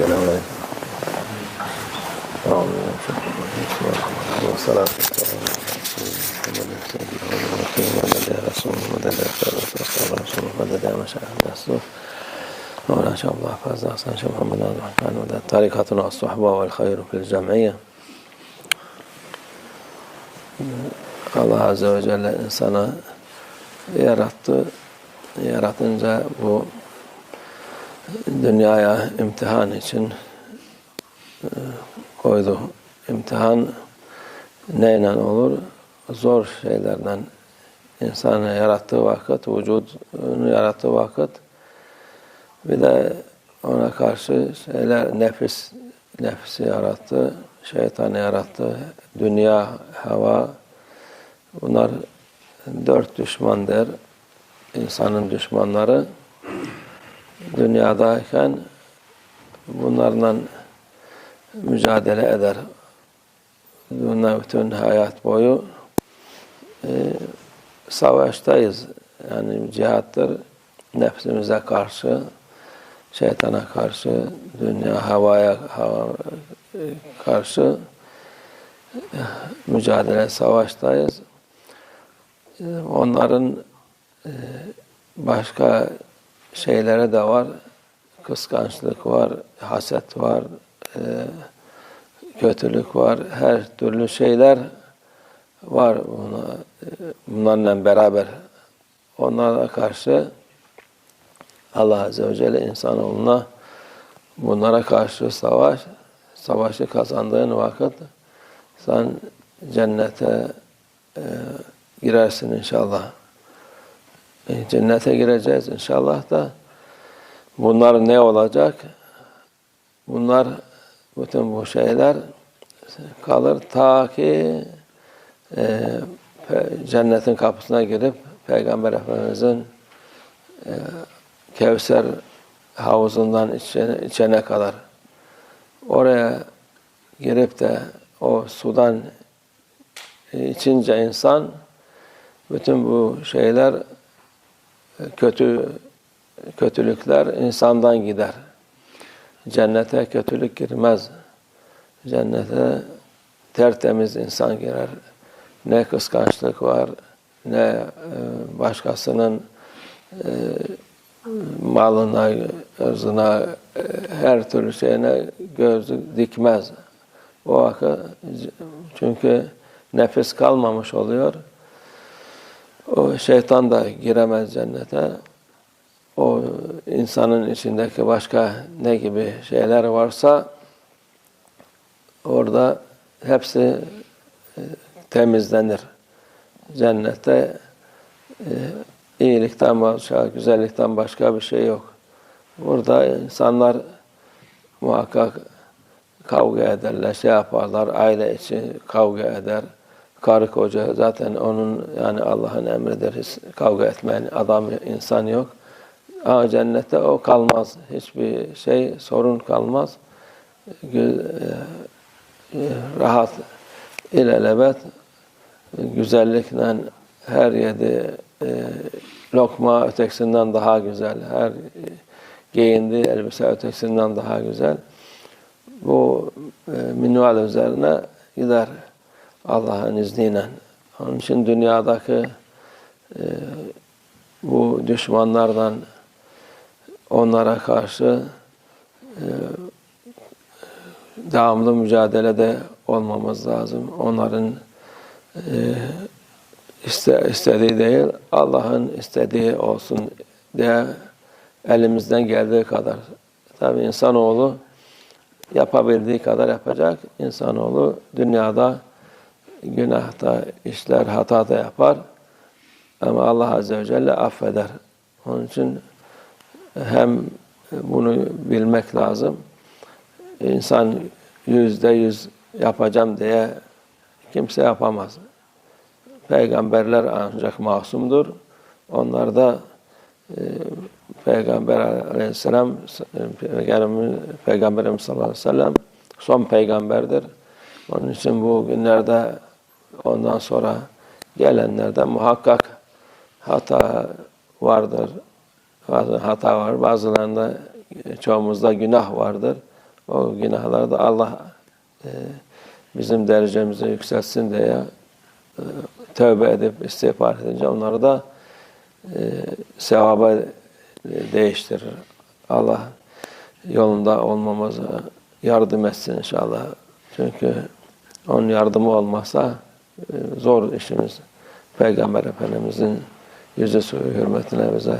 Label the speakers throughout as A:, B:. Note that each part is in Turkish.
A: السلام عليكم أعوذ بالله من الشيطان الرجيم ولا شاء الله فاز أحسن شاء محمد عبد الرحمن وذا طريقتنا الصحبة والخير في الجمعية Allah Azze ve Celle insana yarattı. Yaratınca bu dünyaya imtihan için e, koydu. İmtihan neyle olur? Zor şeylerden insanı yarattığı vakit, vücudunu yarattığı vakit bir de ona karşı şeyler nefis nefsi yarattı, şeytanı yarattı, dünya, hava bunlar dört düşman der. İnsanın düşmanları dünyadayken bunlarla mücadele eder. Bunlar bütün hayat boyu e, savaştayız. Yani cihattır nefsimize karşı, şeytana karşı, dünya havaya hava, karşı e, mücadele savaştayız. E, Onların e, başka şeyleri de var. Kıskançlık var, haset var, e, kötülük var. Her türlü şeyler var buna, e, bunlarla beraber. Onlara karşı Allah Azze ve Celle insanoğluna bunlara karşı savaş, savaşı kazandığın vakit sen cennete e, girersin inşallah. E, cennete gireceğiz inşallah da bunlar ne olacak? Bunlar bütün bu şeyler kalır ta ki e, cennetin kapısına girip Peygamber Efendimiz'in e, Kevser havuzundan içene, içene kadar oraya girip de o sudan içince insan bütün bu şeyler kötü kötülükler insandan gider. Cennete kötülük girmez. Cennete tertemiz insan girer. Ne kıskançlık var, ne e, başkasının e, malına, ırzına, e, her türlü şeyine gözü dikmez. O vakit çünkü nefis kalmamış oluyor. O şeytan da giremez cennete. O insanın içindeki başka ne gibi şeyler varsa orada hepsi e, temizlenir. Cennette e, iyilikten başka, güzellikten başka bir şey yok. Burada insanlar muhakkak kavga ederler, şey yaparlar, aile içi kavga eder. Karı koca zaten onun yani Allah'ın emridir. Kavga etmeyen adam, insan yok. Ama cennette o kalmaz. Hiçbir şey, sorun kalmaz. Gü- e, Rahat, ilelebet, güzellikle her yedi e, lokma ötekisinden daha güzel. Her giyindi elbise ötekisinden daha güzel. Bu e, minval üzerine gider Allah'ın izniyle. Onun için dünyadaki e, bu düşmanlardan onlara karşı e, devamlı mücadelede olmamız lazım. Onların e, iste, istediği değil, Allah'ın istediği olsun diye elimizden geldiği kadar. Tabi insanoğlu yapabildiği kadar yapacak. İnsanoğlu dünyada günahta işler, hata da yapar. Ama Allah Azze ve Celle affeder. Onun için hem bunu bilmek lazım. İnsan yüzde yüz yapacağım diye kimse yapamaz. Peygamberler ancak masumdur. Onlar da e, Peygamber aleyhisselam Peygamberimiz sallallahu aleyhi ve sellem son peygamberdir. Onun için bu günlerde ondan sonra gelenlerde muhakkak hata vardır. Bazı hata var. Bazılarında çoğumuzda günah vardır. o günahları da Allah e, bizim derecemizi yükseltsin diye e, tövbe edip istiğfar edince onları da e, sevaba e, değiştirir. Allah yolunda olmamıza yardım etsin inşallah. Çünkü onun yardımı olmazsa e, zor işimiz. Peygamber Efendimizin yüzü suyu hürmetine bize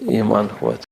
A: iman kuvveti